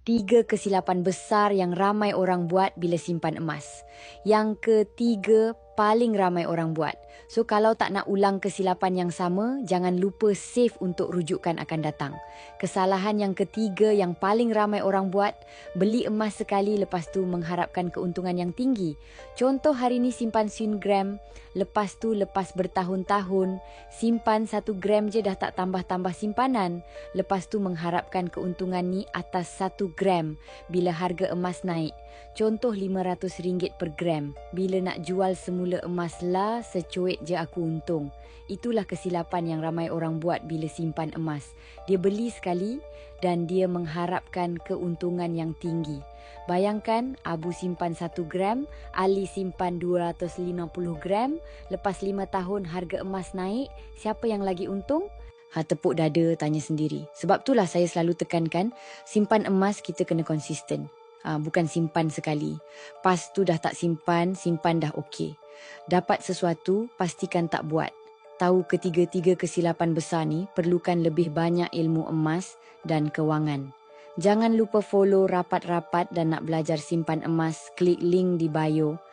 Tiga kesilapan besar yang ramai orang buat bila simpan emas. Yang ketiga, paling ramai orang buat. So kalau tak nak ulang kesilapan yang sama, jangan lupa save untuk rujukan akan datang. Kesalahan yang ketiga yang paling ramai orang buat, beli emas sekali lepas tu mengharapkan keuntungan yang tinggi. Contoh hari ni simpan sin gram, lepas tu lepas bertahun-tahun, simpan satu gram je dah tak tambah-tambah simpanan. Lepas tu mengharapkan keuntungan ni atas satu gram bila harga emas naik. Contoh RM500 per gram. Bila nak jual semula emas lah, secuit je aku untung. Itulah kesilapan yang ramai orang buat bila simpan emas. Dia beli sekali dan dia mengharapkan keuntungan yang tinggi. Bayangkan Abu simpan 1 gram, Ali simpan 250 gram. Lepas 5 tahun harga emas naik, siapa yang lagi untung? Ha, tepuk dada tanya sendiri. Sebab itulah saya selalu tekankan, simpan emas kita kena konsisten. Ha, bukan simpan sekali. Pas tu dah tak simpan, simpan dah okey. Dapat sesuatu, pastikan tak buat. Tahu ketiga-tiga kesilapan besar ni perlukan lebih banyak ilmu emas dan kewangan. Jangan lupa follow rapat-rapat dan nak belajar simpan emas, klik link di bio